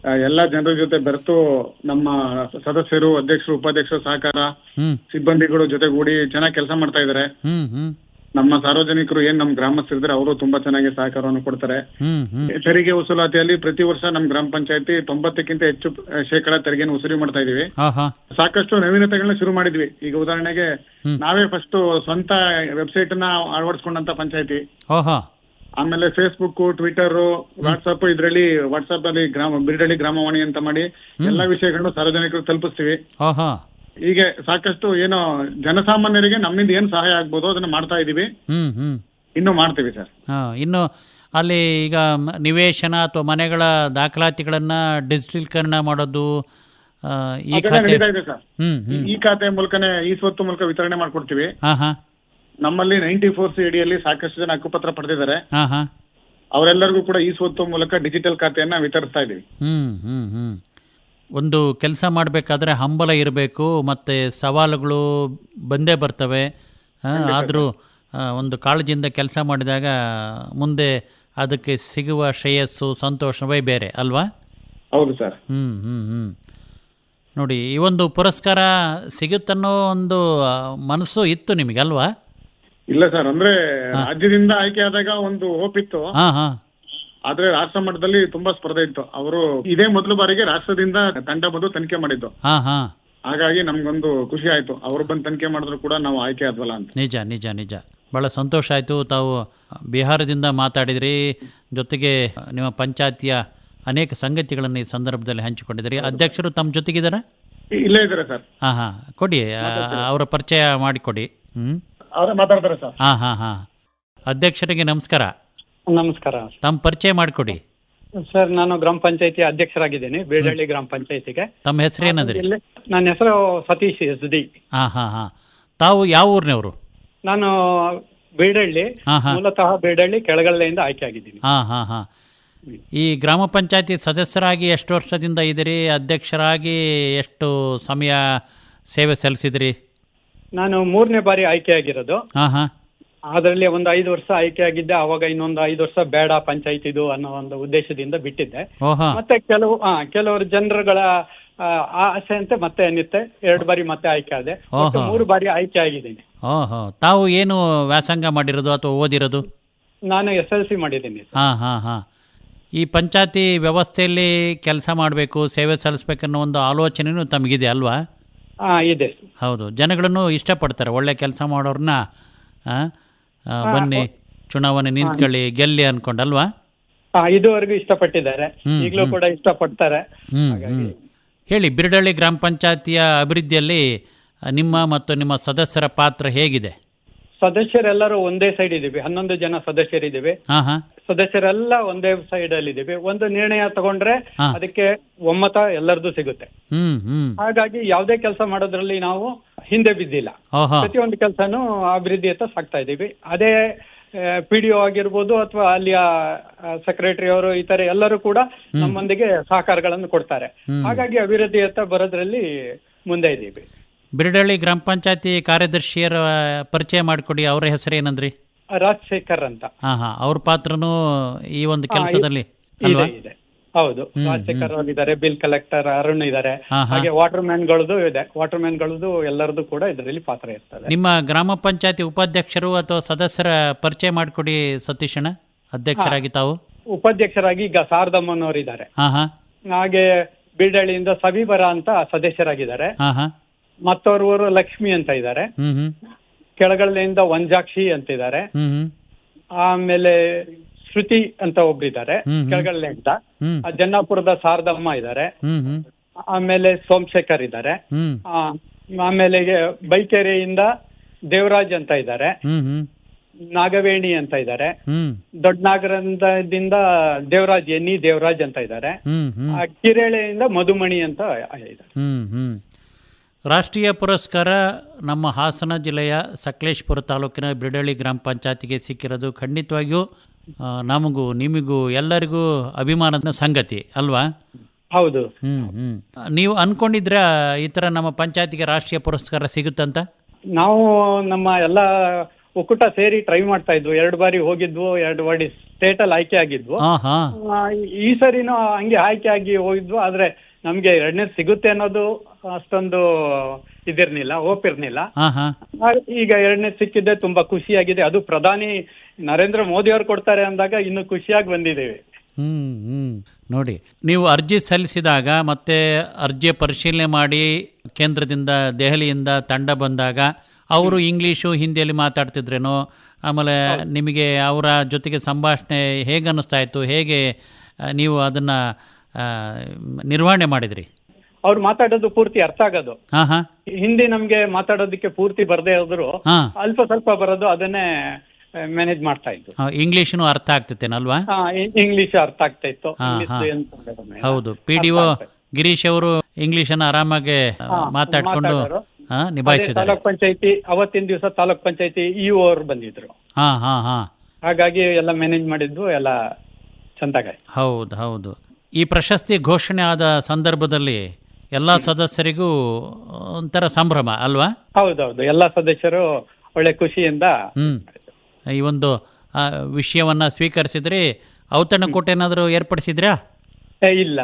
ಆ, ಎಲ್ಲಾ ಜನರ ಜೊತೆ ಬೆರೆತು ನಮ್ಮ ಸದಸ್ಯರು ಅಧ್ಯಕ್ಷರು ಉಪಾಧ್ಯಕ್ಷರು ಸಹಕಾರ ಸಿಬ್ಬಂದಿಗಳು ಜೊತೆಗೂಡಿ ಚೆನ್ನಾಗಿ ಕೆಲಸ ಮಾಡ್ತಾ ಇದ್ದಾರೆ ಹ್ಞೂ ನಮ್ಮ ಸಾರ್ವಜನಿಕರು ಏನ್ ನಮ್ಮ ಗ್ರಾಮಸ್ಥರಿದ್ರೆ ಅವರು ತುಂಬಾ ಚೆನ್ನಾಗಿ ಸಹಕಾರವನ್ನು ಕೊಡ್ತಾರೆ. ತೆರಿಗೆ ವಸೂಲಾತಿಯಲ್ಲಿ ಪ್ರತಿ ವರ್ಷ ನಮ್ಮ ಗ್ರಾಮ ಪಂಚಾಯತಿ ತೊಂಬತ್ತಕ್ಕಿಂತ ಹೆಚ್ಚು ಶೇಕಡಾ ತೆರಿಗೆಯನ್ನು ವಸೂಲಿ ಮಾಡ್ತಾ ಇದೀವಿ ಸಾಕಷ್ಟು ನವೀನತೆಗಳನ್ನ ಶುರು ಮಾಡಿದ್ವಿ. ಈಗ ಉದಾಹರಣೆಗೆ ನಾವೇ ಫಸ್ಟ್ ಸ್ವಂತ ವೆಬ್ಸೈಟ್ನ ಅಳವಡಿಸ್ಕೊಂಡಂತ ಪಂಚಾಯತಿ. ಆಮೇಲೆ ಫೇಸ್ಬುಕ್ ಟ್ವಿಟರ್ ವಾಟ್ಸ್ಆಪ್ ಇದರಲ್ಲಿ ವಾಟ್ಸ್ಆಪ್ ಅಲ್ಲಿ ಗ್ರಾಮ ಬಿರಡಳ್ಳಿ ಗ್ರಾಮವಾಣಿ ಅಂತ ಮಾಡಿ ಎಲ್ಲಾ ವಿಷಯಗಳನ್ನು ಸಾರ್ವಜನಿಕರು ತಲುಪಿಸ್ತೀವಿ. ಹೀಗೆ ಸಾಕಷ್ಟು ಏನೋ ಜನಸಾಮಾನ್ಯರಿಗೆ ನಮ್ಮಿಂದ ಏನು ಸಹಾಯ ಆಗ್ಬೋದು ಅದನ್ನ ಮಾಡ್ತಾ ಇದೀವಿ. ಹ್ಮ್ ಹ್ಮ್. ಇನ್ನು ಮಾಡ್ತೀವಿ ಸರ್. ಹಾ ಇನ್ನು ಅಲ್ಲಿ ಈಗ ಮ- ನಿವೇಶನ ಅಥವಾ ಮನೆಗಳ ದಾಖಲಾತಿಗಳನ್ನ ಡಿಜಿಟಲೀಕರಣ ಮಾಡೋದು ಆ, ಈ ಅದೆಲ್ಲ ಖಾತೆ ನಡೀತಾ ಇದೆ ಸರ್. ಹ್ಮ್ ಹ್ಮ್. ಈ ಖಾತೆ ಮೂಲಕನೇ ಈ ಸ್ವತ್ತು ಮೂಲಕ ವಿತರಣೆ ಮಾಡ್ಕೊಡ್ತೀವಿ. ಹಾ ಹಾ. ನಮ್ಮಲ್ಲಿ ನೈಂಟಿ ಫೋರ್ ಸಿ ಅಡಿಯಲ್ಲಿ ಸಾಕಷ್ಟು ಜನ ಹಕ್ಕುಪತ್ರ ಪಡೆದಿದ್ದಾರೆ. ಹಾ ಹಾ. ಅವರೆಲ್ಲರಿಗೂ ಕೂಡ ಈ ಸ್ವತ್ತು ಮೂಲಕ ಡಿಜಿಟಲ್ ಖಾತೆಯನ್ನ ವಿತರಿಸ್ತಾ ಇದೀವಿ. ಹ್ಮ್ ಹ್ಮ್ ಹ್ಮ್. ಒಂದು ಕೆಲಸ ಮಾಡಬೇಕಾದ್ರೆ ಹಂಬಲ ಇರಬೇಕು ಮತ್ತು ಸವಾಲುಗಳು ಬಂದೇ ಬರ್ತವೆ. ಆದರೂ ಒಂದು ಕಾಳಜಿಯಿಂದ ಕೆಲಸ ಮಾಡಿದಾಗ ಮುಂದೆ ಅದಕ್ಕೆ ಸಿಗುವ ಶ್ರೇಯಸ್ಸು ಸಂತೋಷವೇ ಬೇರೆ ಅಲ್ವಾ? ಹೌದು ಸರ್. ಹ್ಞೂ ಹ್ಞೂ ಹ್ಞೂ ನೋಡಿ ಈ ಒಂದು ಪುರಸ್ಕಾರ ಸಿಗುತ್ತನ್ನೋ ಒಂದು ಮನಸ್ಸು ಇತ್ತು ನಿಮಗೆ ಅಲ್ವಾ ಇಲ್ಲ ಸರ್ ಅಂದ್ರೆ ರಾಜ್ಯದಿಂದ ಆಯ್ಕೆ ಆದಾಗ ಒಂದು ಹೋಪ್ ಇತ್ತು. ಹಾಂ ಹಾಂ. ಆದ್ರೆ ರಾಷ್ಟ್ರ ಮಟ್ಟದಲ್ಲಿ ತುಂಬಾ ಸ್ಪರ್ಧೆ ಇತ್ತು. ಅವರು ಇದೇ ಮೊದಲ ಬಾರಿಗೆ ರಾಷ್ಟ್ರದಿಂದ ತಂಡ ಬಂದು ತನಿಖೆ ಮಾಡಿದ್ದು. ಹಾ ಹಾ. ಹಾಗಾಗಿ ನಮ್ಗೊಂದು ಖುಷಿ ಆಯ್ತು. ಅವ್ರು ಬಂದು ತನಿಖೆ ಮಾಡಿದ್ರು ಕೂಡ ನಾವು ಆಯ್ಕೆ ಆದ್ವಲ್ಲ ಅಂತ. ನಿಜ ನಿಜ ನಿಜ. ಬಹಳ ಸಂತೋಷ ಆಯಿತು. ತಾವು ಬಿಹಾರದಿಂದ ಮಾತಾಡಿದ್ರಿ. ಜೊತೆಗೆ ನಿಮ್ಮ ಪಂಚಾಯತಿಯ ಅನೇಕ ಸಂಗತಿಗಳನ್ನು ಈ ಸಂದರ್ಭದಲ್ಲಿ ಹಂಚಿಕೊಂಡಿದ್ರಿ. ಅಧ್ಯಕ್ಷರು ತಮ್ಮ ಜೊತೆಗಿದ್ದಾರೆ ಇಲ್ಲೇ ಇದ್ದಾರೆ ಸರ್. ಹಾ ಹಾ. ಕೊಡಿ ಅವರ ಪರಿಚಯ ಮಾಡಿಕೊಡಿ. ಹ್ಮ್? ಅವರೇ ಮಾತಾಡ್ತಾರೆ ಸರ್. ಹಾ ಹಾ ಹಾಂ. ಅಧ್ಯಕ್ಷರಿಗೆ ನಮಸ್ಕಾರ. ನಮಸ್ಕಾರ. ತಮ್ಮ ಪರಿಚಯ ಮಾಡಿಕೊಡಿ. ಸರ್ ನಾನು ಗ್ರಾಮ ಪಂಚಾಯತಿ ಅಧ್ಯಕ್ಷರಾಗಿದ್ದೇನೆ ಬೇಡಳ್ಳಿ ಗ್ರಾಮ ಪಂಚಾಯತಿಗೆ. ತಮ್ಮ ಹೆಸರು ಏನಂದ್ರಿ? ಇಲ್ಲಿ ನನ್ನ ಹೆಸರು ಸತೀಶ್ ಎಸ್ ಡಿ. ಹಾ ಹಾ ಹಾ. ತಾವು ಯಾವ ಊರಿನವರು? ನಾನು ಬೇಡಳ್ಳಿ ಹಾಂ ಹಾಂ. ಮೂಲತಃ ಬೇಡಳ್ಳಿ ಕೆಳಗಳ್ಳೆಯಿಂದ ಆಯ್ಕೆ ಆಗಿದ್ದೀನಿ. ಹಾ ಹಾ ಹಾ. ಈ ಗ್ರಾಮ ಪಂಚಾಯತಿ ಸದಸ್ಯರಾಗಿ ಎಷ್ಟು ವರ್ಷದಿಂದ ಇದ್ದೀರಿ? ಅಧ್ಯಕ್ಷರಾಗಿ ಎಷ್ಟು ಸಮಯ ಸೇವೆ ಸಲ್ಲಿಸಿದ್ರಿ? ನಾನು ಮೂರನೇ ಬಾರಿ ಆಯ್ಕೆ ಆಗಿರೋದು ಹಾ ಹಾಂ. ಅದರಲ್ಲಿ ಒಂದು ಐದು ವರ್ಷ ಆಯ್ಕೆ ಆಗಿದ್ದೆ ಅವಾಗ ಇನ್ನೊಂದು ಐದು ವರ್ಷ ಬೇಡ ಪಂಚಾಯತ್ ಇದು ಅನ್ನೋ ಒಂದು ಉದ್ದೇಶದಿಂದ ಬಿಟ್ಟಿದ್ದೆ. ಓಹೋ. ಮತ್ತೆ ಕೆಲವು ಹಾ ಕೆಲವರು ಜನರುಗಳ ಆ, ಆಸೆ ಅಂತ ಮತ್ತೆ ನಿತ್ತೆ ಎರಡು ಬಾರಿ ಮತ್ತೆ ಆಯ್ಕೆ ಆದೆ. ಒಟ್ಟು ಓಹೋ. ಮೂರು ಬಾರಿ ಆಯ್ಕೆ ಆಗಿದ್ದೀನಿ. ಓಹೋ. ತಾವು ಏನು ವ್ಯಾಸಂಗ ಮಾಡಿರೋದು ಅಥವಾ ಓದಿರೋದು? ನಾನು ಎಸ್ ಎಲ್ ಸಿ ಮಾಡಿದ್ದೀನಿ. ಹಾಂ ಹಾಂ ಹಾಂ. ಈ ಪಂಚಾಯತಿ ವ್ಯವಸ್ಥೆಯಲ್ಲಿ ಕೆಲಸ ಮಾಡಬೇಕು ಸೇವೆ ಸಲ್ಲಿಸ್ಬೇಕನ್ನೋ ಒಂದು ಆಲೋಚನೆಯೂ ತಮಗಿದೆ ಅಲ್ವಾ? ಹಾ ಇದೆ. ಹೌದು. ಜನಗಳನ್ನು ಇಷ್ಟಪಡ್ತಾರೆ. ಒಳ್ಳೆ ಕೆಲಸ ಮಾಡೋರನ್ನ ಆ, ಬನ್ನಿ ಚುನಾವಣೆ ನಿಂತ್ಕೊಳ್ಳಿ ಗೆಲ್ಲಿ ಅನ್ಕೊಂಡಲ್ವಾ? ಇದುವರೆಗೂ ಇಷ್ಟಪಟ್ಟಿದ್ದಾರೆ. ಈಗಲೂ ಕೂಡ ಇಷ್ಟಪಡ್ತಾರೆ. ಹೇಳಿ ಬಿರಡಳ್ಳಿ ಗ್ರಾಮ ಪಂಚಾಯತಿಯ ಅಭಿವೃದ್ಧಿಯಲ್ಲಿ ನಿಮ್ಮ ಮತ್ತು ನಿಮ್ಮ ಸದಸ್ಯರ ಪಾತ್ರ ಹೇಗಿದೆ? ಸದಸ್ಯರೆಲ್ಲರೂ ಒಂದೇ ಸೈಡ್ ಇದೀವಿ ಹನ್ನೊಂದು ಜನ ಸದಸ್ಯರಿದ್ದೀವಿ. ಸದಸ್ಯರೆಲ್ಲ ಒಂದೇ ಸೈಡ್ ಅಲ್ಲಿ ಇದೀವಿ ಒಂದು ನಿರ್ಣಯ ತಗೊಂಡ್ರೆ ಅದಕ್ಕೆ ಒಮ್ಮತ ಎಲ್ಲರದು ಸಿಗುತ್ತೆ. ಹಾಗಾಗಿ ಯಾವುದೇ ಕೆಲಸ ಮಾಡೋದ್ರಲ್ಲಿ ನಾವು ಹಿಂದೆ ಬಿದ್ದಿಲ್ಲ. ಪ್ರತಿಯೊಂದು ಕೆಲಸನೂ ಅಭಿವೃದ್ಧಿಯತ್ತ ಸಾಕ್ತಾ ಇದ್ದೀವಿ. ಅದೇ ಪಿ ಡಿ ಒ ಆಗಿರ್ಬೋದು ಅಥವಾ ಅಲ್ಲಿಯ ಸೆಕ್ರೆಟರಿ ಅವರು ಇತರೆ ಎಲ್ಲರೂ ಕೂಡ ನಮ್ಮೊಂದಿಗೆ ಸಹಕಾರಗಳನ್ನು ಕೊಡ್ತಾರೆ. ಹಾಗಾಗಿ ಅಭಿವೃದ್ಧಿಯತ್ತ ಬರೋದ್ರಲ್ಲಿ ಮುಂದೆ ಇದ್ದೀವಿ. ಬಿರಡಳ್ಳಿ ಗ್ರಾಮ ಪಂಚಾಯತಿ ಕಾರ್ಯದರ್ಶಿಯರ ಪರಿಚಯ ಮಾಡಿಕೊಡಿ. ಅವರ ಹೆಸರು ಏನಂದ್ರಿ? ರಾಜಶೇಖರ್ ಅಂತ. ಹಾಂ ಹಾಂ ಅವ್ರ ಪಾತ್ರನೂ ಈ ಒಂದು ಕೆಲಸದಲ್ಲಿ ಇದೆ ಅಲ್ವಾ? ಇದೆ. ಹೌದು. ರಾಜಶೇಖರ್ ಇದ್ದಾರೆ ಬಿಲ್ ಕಲೆಕ್ಟರ್ ಅರುಣ್ ಇದ್ದಾರೆ. ಹಾ. ಹಾಗೆ ವಾಟರ್ ಮ್ಯಾನ್ಗಳದ್ದು ಇದೆ. ವಾಟರ್ ಮ್ಯಾನ್ಗಳದ್ದು ಎಲ್ಲರದ್ದು ಕೂಡ ಇದರಲ್ಲಿ ಪಾತ್ರ ಇರ್ತದೆ. ನಿಮ್ಮ ಗ್ರಾಮ ಪಂಚಾಯತಿ ಉಪಾಧ್ಯಕ್ಷರು ಅಥವಾ ಸದಸ್ಯರ ಪರಿಚಯ ಮಾಡಿಕೊಡಿ ಸತೀಶಣ್ಣ ಅಧ್ಯಕ್ಷರಾಗಿ ತಾವು. ಉಪಾಧ್ಯಕ್ಷರಾಗಿ ಈಗ ಶಾರದಮ್ಮನವರು ಇದ್ದಾರೆ ಹಾಗೆ ಬೀಡಳ್ಳಿಯಿಂದ ಸಬೀಬರ ಅಂತ ಸದಸ್ಯರಾಗಿದ್ದಾರೆ. ಮತ್ತೋರ್ವರು ಲಕ್ಷ್ಮಿ ಅಂತ ಇದ್ದಾರೆ. ಕೆಳಗಳಿಂದ ಕೆಳಗಡೆಯಿಂದ ವಂಜಾಕ್ಷಿ ಅಂತ ಹ್ಞೂ ಆಮೇಲೆ ಶ್ರುತಿ ಅಂತ ಒಬ್ರಿದ್ದಾರೆ ಇದ್ದಾರೆ ಕೆಳಗಡಲೆ ಅಂತ. ಜನ್ನಾಪುರದ ಶಾರದಮ್ಮ ಇದ್ದಾರೆ ಆಮೇಲೆ ಸೋಮಶೇಖರ್ ಇದ್ದಾರೆ ಆ, ಆಮೇಲೆ ಬೈಕೆರೆಯಿಂದ ದೇವರಾಜ್ ಅಂತ ಇದ್ದಾರೆ ನಾಗವೇಣಿ ಅಂತ ಇದ್ದಾರೆ ದೊಡ್ಡ ನಾಗರಂದಿಂದ ದೇವರಾಜ್ ಎನ್ನಿ ದೇವರಾಜ್ ಅಂತ ಇದ್ದಾರೆ ಕಿರೇಳೆಯಿಂದ ಮಧುಮಣಿ ಅಂತ ಇದ್ದಾರೆ ರಾಷ್ಟ್ರೀಯ ಪುರಸ್ಕಾರ ನಮ್ಮ ಹಾಸನ ಜಿಲ್ಲೆಯ ಸಕಲೇಶ್ಪುರ ತಾಲೂಕಿನ ಬಿಡಳ್ಳಿ ಗ್ರಾಮ ಪಂಚಾಯತಿಗೆ ಸಿಕ್ಕಿರೋದು ಖಂಡಿತವಾಗಿಯೂ ನಮಗೂ ನಿಮಗೂ ಎಲ್ಲರಿಗೂ ಅಭಿಮಾನದ ಸಂಗತಿ ಅಲ್ವಾ? ಹೌದು. ಹ್ಮ್ ಹ್ಮ್. ನೀವು ಅನ್ಕೊಂಡಿದ್ರೆ ಈ ತರ ನಮ್ಮ ಪಂಚಾಯತಿಗೆ ರಾಷ್ಟ್ರೀಯ ಪುರಸ್ಕಾರ ಸಿಗುತ್ತಂತ? ನಾವು ನಮ್ಮ ಎಲ್ಲ ಒಕ್ಕೂಟ ಸೇರಿ ಟ್ರೈ ಮಾಡ್ತಾ ಇದ್ವು. ಎರಡು ಬಾರಿ ಹೋಗಿದ್ವು ಎರಡು ಬಾರಿ ಸ್ಟೇಟ್ ಅಲ್ಲಿ ಆಯ್ಕೆ ಆಗಿದ್ವು. ಹಾಂ ಹಾಂ. ಆ, ಈ ಸರಿನೂ ಹಂಗೆ ಆಯ್ಕೆ ಆಗಿ ಹೋಗಿದ್ವು. ಆದ್ರೆ ನಮ್ಗೆ ಎರಡನೇ ಸಿಗುತ್ತೆ ಅನ್ನೋದು ಅಷ್ಟೊಂದು ಇದಿರ್ನಿಲ್ಲ ಹೋಪ್ ಹಾ. ಹಾ ಈಗ ಎರಡನೇ ಸಿಕ್ಕಿದ್ದೆ ತುಂಬಾ ಖುಷಿಯಾಗಿದೆ. ಅದು ಪ್ರಧಾನಿ ನರೇಂದ್ರ ಮೋದಿ ಅವರು ಕೊಡ್ತಾರೆ ಅಂದಾಗ ಇನ್ನು ಖುಷಿಯಾಗಿ ಬಂದಿದ್ದೇವೆ. ಹ್ಮ್ ಹ್ಮ್. ನೋಡಿ ನೀವು ಅರ್ಜಿ ಸಲ್ಲಿಸಿದಾಗ ಮತ್ತೆ ಅರ್ಜಿ ಪರಿಶೀಲನೆ ಮಾಡಿ ಕೇಂದ್ರದಿಂದ ದೆಹಲಿಯಿಂದ ತಂಡ ಬಂದಾಗ ಅವರು ಇಂಗ್ಲೀಷು ಹಿಂದಿಯಲ್ಲಿ ಮಾತಾಡ್ತಿದ್ರೇನೋ ಆಮೇಲೆ ನಿಮಗೆ ಅವರ ಜೊತೆಗೆ ಸಂಭಾಷಣೆ ಹೇಗೆ ಅನ್ನಿಸ್ತಾ ಇತ್ತು? ಹೇಗೆ ನೀವು ಅದನ್ನ ನಿರ್ವಹಣೆ ಮಾಡಿದ್ರಿ? ಅವ್ರು ಮಾತಾಡೋದು ಪೂರ್ತಿ ಅರ್ಥ ಆಗೋದು. ಹಾಂ ಹಾಂ. ಹಿಂದಿ ನಮ್ಗೆ ಮಾತಾಡೋದಕ್ಕೆ ಪೂರ್ತಿ ಬರದೇ ಹೋದ್ರು. ಅಲ್ಪ ಸ್ವಲ್ಪ ಬರೋದು ಅದನ್ನೇ ಮ್ಯಾನೇಜ್ ಮಾಡ್ತಾ ಇದ್ದು. ಇಂಗ್ಲಿಷ್ ಅರ್ಥ ಆಗ್ತೈತೇನಲ್ವಾ? ಹಾ ಇಂಗ್ಲಿಷ್ ಅರ್ಥ ಆಗ್ತಾ ಇತ್ತು. ಇಂಗ್ಲಿಷ್. ಹೌದು. ಪಿ ಡಿ ಒ ಗಿರೀಶ್ ಅವರು ಇಂಗ್ಲೀಷನ್ನು ಆರಾಮಾಗಿ ಆ, ಮಾತಾಡ್ಕೊಂಡು ನಿಭಾಯಿಸಿದ್ರು ತಾಲೂಕ್ ಪಂಚಾಯತಿ ಅವತ್ತಿನ ದಿವಸ ತಾಲೂಕ್ ಪಂಚಾಯತಿ ಇಒ ಅವರು ಬಂದಿದ್ರು. ಹಾ ಹಾ ಹಾ. ಹಾಗಾಗಿ ಎಲ್ಲ ಮ್ಯಾನೇಜ್ ಮಾಡಿದ್ದು ಎಲ್ಲ ಚಂದಾಗಿ ಹೌದು ಹೌದು. ಈ ಪ್ರಶಸ್ತಿ ಘೋಷಣೆ ಆದ ಸಂದರ್ಭದಲ್ಲಿ ಎಲ್ಲ ಸದಸ್ಯರಿಗೂ ಒಂಥರ ಸಂಭ್ರಮ ಅಲ್ವಾ? ಹೌದೌದು. ಎಲ್ಲ ಸದಸ್ಯರು ಒಳ್ಳೆ ಖುಷಿಯಿಂದ ಈ ಒಂದು ವಿಷಯವನ್ನ ಸ್ವೀಕರಿಸಿದ್ರಿ? ಔತಣಕೂಟ ಏನಾದರೂ ಏರ್ಪಡಿಸಿದ್ರಾ? ಇಲ್ಲ.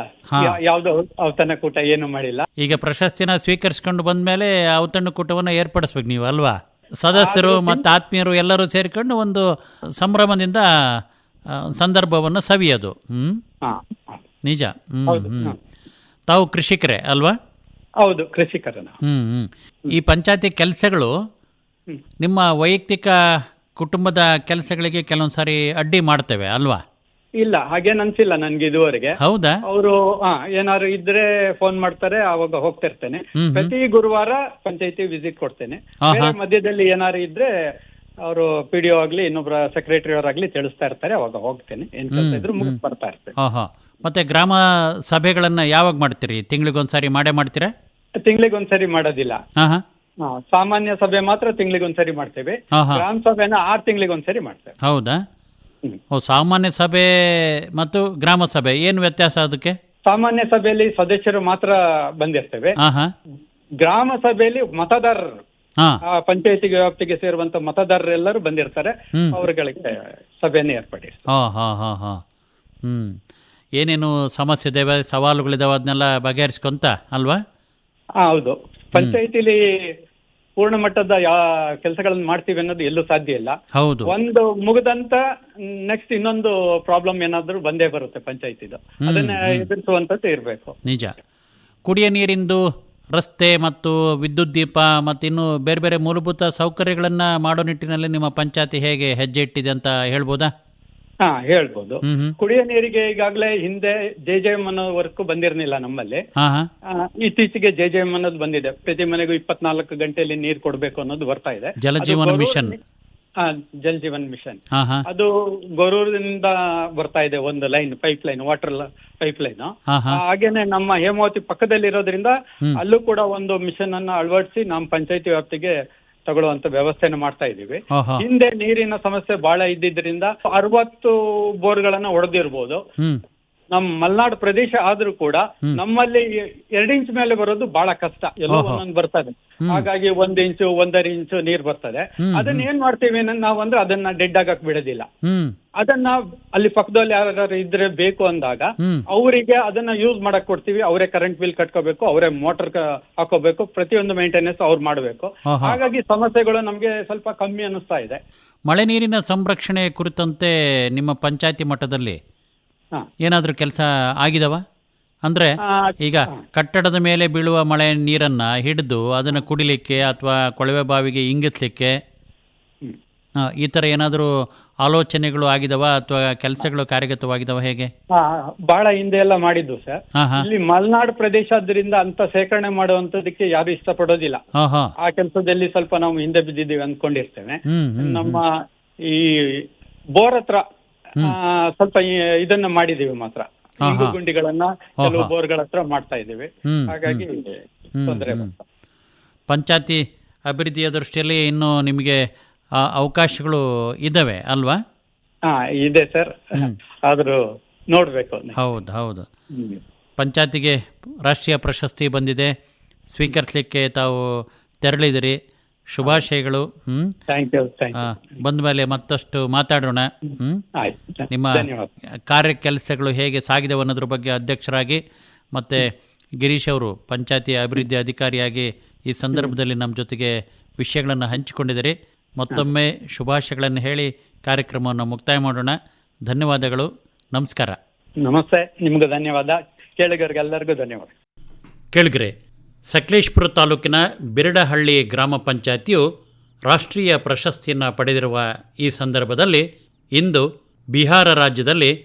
ಯಾವ್ದು ಔತಣಕೂಟ ಏನು ಮಾಡಿಲ್ಲ. ಈಗ ಪ್ರಶಸ್ತಿನ ಸ್ವೀಕರಿಸ್ಕೊಂಡು ಬಂದ್ಮೇಲೆ ಔತಣಕೂಟವನ್ನು ಏರ್ಪಡಿಸ್ಬೇಕು ನೀವು ಅಲ್ವಾ? ಸದಸ್ಯರು ಮತ್ತು ಆತ್ಮೀಯರು ಎಲ್ಲರೂ ಸೇರಿಕೊಂಡು ಒಂದು ಸಂಭ್ರಮದಿಂದ ಸಂದರ್ಭವನ್ನ ಸವಿಯೋದು ಹ್ಮ್. ನಿಜ. ಹ್ಮ್ ಹ್ಮ್. ತಾವು ಕೃಷಿಕರೇ ಅಲ್ವಾ? ಹೌದು ಕೃಷಿಕರ ಹ್ಮ್ ಹ್ಮ್. ಈ ಪಂಚಾಯತಿ ಕೆಲಸಗಳು ನಿಮ್ಮ ವೈಯಕ್ತಿಕ ಕುಟುಂಬದ ಕೆಲಸಗಳಿಗೆ ಕೆಲವೊಂದು ಸಾರಿ ಅಡ್ಡಿ ಮಾಡ್ತೇವೆ ಅಲ್ವಾ? ಇಲ್ಲ ಹಾಗೇನ್ ಅನ್ಸಿಲ್ಲ ನನ್ಗೆ ಇದುವರೆಗೆ. ಹೌದಾ? ಅವರು ಹಾ ಏನಾದ್ರು ಇದ್ರೆ ಫೋನ್ ಮಾಡ್ತಾರೆ ಅವಾಗ ಹೋಗ್ತಿರ್ತೇನೆ. ಪ್ರತಿ ಗುರುವಾರ ಪಂಚಾಯತಿ ವಿಸಿಟ್ ಕೊಡ್ತೇನೆ. ಬೇರೆ ಮಧ್ಯದಲ್ಲಿ ಏನಾದ್ರು ಇದ್ರೆ ಅವರು ಪಿ ಡಿ ಆಗ್ಲಿ ಇನ್ನೊಬ್ರ ಸೆಕ್ರೆಟರಿ ಅವರಾಗ್ಲಿ ತಿಳಿಸ್ತಾ ಇರ್ತಾರೆ ಅವಾಗ ಹೋಗ್ತೇನೆ. ಏನ್ ಕೆಲಸ ಇದ್ರು ಮುಗಿಸ್ ಬರ್ತಾ ಇರ್ತೇನೆ. ಮತ್ತೆ ಗ್ರಾಮ ಸಭೆಗಳನ್ನ ಯಾವಾಗ ಮಾಡ್ತೀರಿ? ತಿಂಗಳಿಗೊಂದ್ಸಾರಿ ಮಾಡೇ ಮಾಡ್ತೀರಾ? ತಿಂಗಳಿಗೆ ಒಂದ್ಸರಿ ಮಾಡೋದಿಲ್ಲ ಹಾಂ ಸಾಮಾನ್ಯ ಸಭೆ ಮಾತ್ರ ತಿಂಗಳಿಗೆ ಒಂದ್ಸರಿ ಮಾಡ್ತೇವೆ. ಗ್ರಾಮ ಸಭೆನ ಆರು ತಿಂಗಳಿಗೆ ಒಂದ್ಸರಿ ಮಾಡ್ತೇವೆ. ಹೌದಾ? ಹ್ಮ್. ಓ ಸಾಮಾನ್ಯ ಸಭೆ ಮತ್ತು ಗ್ರಾಮ ಸಭೆ ಏನು ವ್ಯತ್ಯಾಸ ಅದಕ್ಕೆ? ಸಾಮಾನ್ಯ ಸಭೆಯಲ್ಲಿ ಸದಸ್ಯರು ಮಾತ್ರ ಬಂದಿರ್ತೇವೆ. ಹಾಂ ಹಾಂ. ಗ್ರಾಮ ಸಭೆಯಲ್ಲಿ ಮತದಾರರು ಹಾಂ. ಆ ಪಂಚಾಯತಿಗೆ ವ್ಯಾಪ್ತಿಗೆ ಸೇರುವಂತ ಮತದಾರರೆಲ್ಲರೂ ಬಂದಿರ್ತಾರೆ. ಹ್ಮ್. ಅವರುಗಳಿಗೆ ಸಭೆಯನ್ನು ಏರ್ಪಡಿಸಿ ಹಾಂ ಹಾಂ ಹಾಂ ಹಾಂ. ಹ್ಞೂ ಏನೇನು ಸಮಸ್ಯೆ ಇದಾವೆ ಸವಾಲುಗಳಿದಾವೆ ಅದನ್ನೆಲ್ಲ ಬಗೆಹರಿಸ್ಕೊಂತ ಅಲ್ವಾ? ಹೌದು. ಪಂಚಾಯತಿಲಿ ಪೂರ್ಣ ಮಟ್ಟದ ಯಾ ಕೆಲಸಗಳನ್ನು ಮಾಡ್ತೀವಿ ಅನ್ನೋದು ಎಲ್ಲೂ ಸಾಧ್ಯ ಇಲ್ಲ. ಹೌದು. ಒಂದು ಮುಗಿದಂತ ನೆಕ್ಸ್ಟ್ ಇನ್ನೊಂದು ಪ್ರಾಬ್ಲಮ್ ಏನಾದ್ರೂ ಬಂದೇ ಬರುತ್ತೆ ಪಂಚಾಯತಿದು. ಅದನ್ನ ಎದುರಿಸುವಂತದ್ದು ಇರಬೇಕು. ನಿಜ. ಕುಡಿಯ ನೀರಿಂದು ರಸ್ತೆ ಮತ್ತು ವಿದ್ಯುತ್ ದೀಪ ಮತ್ತು ಇನ್ನು ಬೇರೆ ಬೇರೆ ಮೂಲಭೂತ ಸೌಕರ್ಯಗಳನ್ನು ಮಾಡೋ ನಿಟ್ಟಿನಲ್ಲಿ ನಿಮ್ಮ ಪಂಚಾಯತಿ ಹೇಗೆ ಹೆಜ್ಜೆ ಇಟ್ಟಿದೆ ಅಂತ ಹೇಳ್ಬೋದಾ? ಹಾ ಹೇಳ್ಬೋದು. ಕುಡಿಯೋ ನೀರಿಗೆ ಈಗಾಗಲೇ ಹಿಂದೆ ಜೆ ಜೆ ಎಂ ಅನ್ನೋ ವರ್ಕ್ ಬಂದಿರಲಿಲ್ಲ ನಮ್ಮಲ್ಲಿ. ಹಾಂ ಹಾಂ. ಆ, ಇತ್ತೀಚೆಗೆ ಜೆ ಜೆ ಎಂ ಅನ್ನೋದು ಬಂದಿದೆ. ಪ್ರತಿ ಮನೆಗೂ ಇಪ್ಪತ್ನಾಲ್ಕು ಗಂಟೆಯಲ್ಲಿ ನೀರು ಕೊಡಬೇಕು ಅನ್ನೋದು ಬರ್ತಾ ಇದೆ. ಜಲಜೀವನ ಅದು ಗೌರವ- ಮಿಷನ್ ಹಾ, ಜಲ್ ಜೀವನ್ ಮಿಷನ್ ಹಾಂ ಹಾಂ. ಅದು ಗೊರೂರಿನಿಂದ ಬರ್ತಾ ಇದೆ ಒಂದು line pipe line water pipe line ಹಾಂ ಹಾಂ. ಹಾಗೇನೆ ನಮ್ಮ ಹೇಮಾವತಿ ಪಕ್ಕದಲ್ಲಿ ಇರೋದ್ರಿಂದ ಅಲ್ಲೂ ಕೂಡ ಒಂದು ಮಿಷನ್ ಅನ್ನ ಅಳವಡಿಸಿ ನಮ್ಮ ಪಂಚಾಯತಿ ವ್ಯಾಪ್ತಿಗೆ ತಗೊಳ್ಳುವಂತ ವ್ಯವಸ್ಥೆಯನ್ನು ಮಾಡ್ತಾ ಇದೀವಿ ಹಿಂದೆ ನೀರಿನ ಸಮಸ್ಯೆ ಬಹಳ ಇದ್ದಿದ್ರಿಂದ ಅರವತ್ತು ಬೋರ್ಗಳನ್ನ ಹೊಡೆದಿರ್ಬೋದು ನಮ್ಮ ಮಲ್ನಾಡ್ ಪ್ರದೇಶ ಆದ್ರೂ ಕೂಡ ನಮ್ಮಲ್ಲಿ ಎರಡು ಇಂಚ್ ಮೇಲೆ ಬರೋದು ಬಹಳ ಕಷ್ಟ. ಎಲ್ಲೋ ಒಂದೊಂದು ಬರ್ತದೆ. ಹಾಗಾಗಿ ಒಂದ್ ಇಂಚು ಒಂದರ ಇಂಚು ನೀರ್ ಬರ್ತದೆ. ಅದನ್ನ ಏನ್ ಮಾಡ್ತೀವಿ ನಾವಂದ್ರೆ ನಾವು ಅಂದ್ರೆ ಅದನ್ನ ಡೆಡ್ ಆಗಕ್ ಬಿಡೋದಿಲ್ಲ. ಅದನ್ನ ಅಲ್ಲಿ ಪಕ್ಕದಲ್ಲಿ ಯಾರು ಇದ್ರೆ ಬೇಕು ಅಂದಾಗ ಅವರಿಗೆ ಅದನ್ನ ಯೂಸ್ ಮಾಡಕ್ ಕೊಡ್ತೀವಿ. ಅವರೇ ಕರೆಂಟ್ ಬಿಲ್ ಕಟ್ಕೋಬೇಕು ಅವರೇ ಮೋಟರ್ ಹಾಕೋಬೇಕು ಪ್ರತಿಯೊಂದು ಮೇಂಟೆನೆನ್ಸ್ ಅವ್ರು ಮಾಡಬೇಕು. ಹಾಗಾಗಿ ಸಮಸ್ಯೆಗಳು ನಮ್ಗೆ ಸ್ವಲ್ಪ ಕಮ್ಮಿ ಅನಿಸ್ತಾ ಇದೆ. ಮಳೆ ನೀರಿನ ಸಂರಕ್ಷಣೆ ಕುರಿತಂತೆ ನಿಮ್ಮ ಪಂಚಾಯತಿ ಮಟ್ಟದಲ್ಲಿ. ಏನಾದರೂ ಕೆಲಸ ಆಗಿದವ? ಅಂದರೆ ಈಗ ಕಟ್ಟಡದ ಮೇಲೆ ಬೀಳುವ ಮಳೆ ನೀರನ್ನು ಹಿಡಿದು ಅದನ್ನು ಕುಡಿಲಿಕ್ಕೆ ಅಥವಾ ಕೊಳವೆ ಬಾವಿಗೆ ಇಂಗಿಸ್ಲಿಕ್ಕೆ ಈ ಥರ ಏನಾದರೂ ಆಲೋಚನೆಗಳು ಆಗಿದವ ಅಥವಾ ಕೆಲಸಗಳು ಕಾರ್ಯಗತವಾಗಿದವ ಹೇಗೆ? ಬಹಳ ಹಿಂದೆ ಎಲ್ಲ ಮಾಡಿದ್ದು ಸರ್. ಹಾಂ ಹಾಂ. ಇಲ್ಲಿ ಮಲೆನಾಡು ಪ್ರದೇಶ ಆದ್ರಿಂದ ಅಂತ ಸೇಕರಣೆ ಮಾಡುವಂತದಕ್ಕೆ ಯಾರು ಇಷ್ಟಪಡೋದಿಲ್ಲ. ಆ ಕೆಲಸದಲ್ಲಿ ಸ್ವಲ್ಪ ನಾವು ಹಿಂದೆ ಬಿದ್ದಿದ್ದೀವಿ ಅಂದ್ಕೊಂಡಿರ್ತೇವೆ. ಹ್ಞೂ ನಮ್ಮ ಈ ಬೋರ್ ಹತ್ರ ಸ್ವಲ್ಪ ಇದನ್ನ ಮಾಡಿದೀವಿ ಮಾತ್ರ. ಇಂಗು ಗುಂಡಿಗಳನ್ನ ಕೆಲವು ಬೋರ್ಗಳ ಹತ್ರ ಮಾಡ್ತಾ ಇದ್ದೀವಿ. ಹಾಗಾಗಿ ತೊಂದರೆ ಪಂಚಾಯತಿ ಅಭಿವೃದ್ಧಿಯ ದೃಷ್ಟಿಯಲ್ಲಿ ಇನ್ನು ನಿಮಗೆ ಅವಕಾಶಗಳು ಇದಾವೆ ಅಲ್ವಾ? ಹಾ ಇದೆ ಸರ್. ಆದರೂ ನೋಡಬೇಕು ಹೌದು ಹೌದು. ಪಂಚಾಯತಿಗೆ ರಾಷ್ಟ್ರೀಯ ಪ್ರಶಸ್ತಿ ಬಂದಿದೆ. ಸ್ವೀಕರಿಸಲಿಕ್ಕೆ ತಾವು ತೆರಳಿದಿರಿ. ಶುಭಾಶಯಗಳು. ಹ್ಮ್? ಬಂದ ಮೇಲೆ ಮತ್ತಷ್ಟು ಮಾತಾಡೋಣ. ಹ್ಮ್? ನಿಮ್ಮ ಕಾರ್ಯ ಕೆಲಸಗಳು ಹೇಗೆ ಸಾಗಿದವು ಅನ್ನೋದ್ರ ಬಗ್ಗೆ ಅಧ್ಯಕ್ಷರಾಗಿ ಮತ್ತೆ ಗಿರೀಶ್ ಅವರು ಪಂಚಾಯತಿ ಅಭಿವೃದ್ಧಿ ಅಧಿಕಾರಿಯಾಗಿ ಈ ಸಂದರ್ಭದಲ್ಲಿ ನಮ್ಮ ಜೊತೆಗೆ ವಿಷಯಗಳನ್ನು ಹಂಚಿಕೊಂಡಿದ್ದೀರಿ. ಮತ್ತೊಮ್ಮೆ ಶುಭಾಶಯಗಳನ್ನು ಹೇಳಿ ಕಾರ್ಯಕ್ರಮವನ್ನು ಮುಕ್ತಾಯ ಮಾಡೋಣ. ಧನ್ಯವಾದಗಳು. ನಮಸ್ಕಾರ. ನಮಸ್ತೆ. ನಿಮಗೆ ಧನ್ಯವಾದ. ಕೇಳಿಗರಿಗೆಲ್ಲರಿಗೂ ಧನ್ಯವಾದ. ಕೆಳಗರೆ ಸಕಲೇಶ್ಪುರ ತಾಲೂಕಿನ ಬಿರಡಹಳ್ಳಿ ಗ್ರಾಮ ಪಂಚಾಯತಿಯು ರಾಷ್ಟ್ರೀಯ ಪ್ರಶಸ್ತಿಯನ್ನು ಪಡೆದಿರುವ ಈ ಸಂದರ್ಭದಲ್ಲಿ ಇಂದು ಬಿಹಾರ ರಾಜ್ಯದಲ್ಲಿ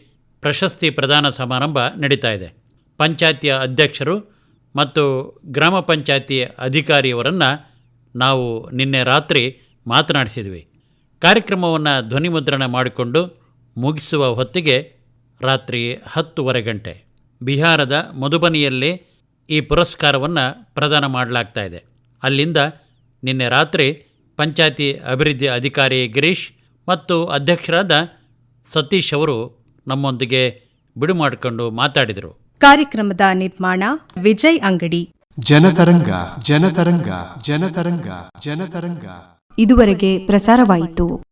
ಪ್ರಶಸ್ತಿ ಪ್ರದಾನ ಸಮಾರಂಭ ನಡೀತಾ ಇದೆ. ಪಂಚಾಯತಿಯ ಅಧ್ಯಕ್ಷರು ಮತ್ತು ಗ್ರಾಮ ಪಂಚಾಯತಿ ಅಧಿಕಾರಿಯವರನ್ನು ನಾವು ನಿನ್ನೆ ರಾತ್ರಿ ಮಾತನಾಡಿಸಿದ್ವಿ. ಕಾರ್ಯಕ್ರಮವನ್ನು ಧ್ವನಿಮುದ್ರಣ ಮಾಡಿಕೊಂಡು ಮುಗಿಸುವ ಹೊತ್ತಿಗೆ ರಾತ್ರಿ ಹತ್ತುವರೆ ಗಂಟೆ. ಬಿಹಾರದ ಮಧುಬನಿಯಲ್ಲಿ ಈ ಪುರಸ್ಕಾರವನ್ನು ಪ್ರದಾನ ಮಾಡಲಾಗ್ತಾ ಇದೆ. ಅಲ್ಲಿಂದ ನಿನ್ನೆ ರಾತ್ರಿ ಪಂಚಾಯತಿ ಅಭಿವೃದ್ಧಿ ಅಧಿಕಾರಿ ಗಿರೀಶ್ ಮತ್ತು ಅಧ್ಯಕ್ಷರಾದ ಸತೀಶ್ ಅವರು ನಮ್ಮೊಂದಿಗೆ ಬಿಡು ಮಾಡಿಕೊಂಡು ಮಾತಾಡಿದರು. ಕಾರ್ಯಕ್ರಮದ ನಿರ್ಮಾಣ ವಿಜಯ್ ಅಂಗಡಿ. ಜನತರಂಗ ಜನತರಂಗ ಜನತರಂಗ ಜನತರಂಗ. ಇದುವರೆಗೆ ಪ್ರಸಾರವಾಯಿತು.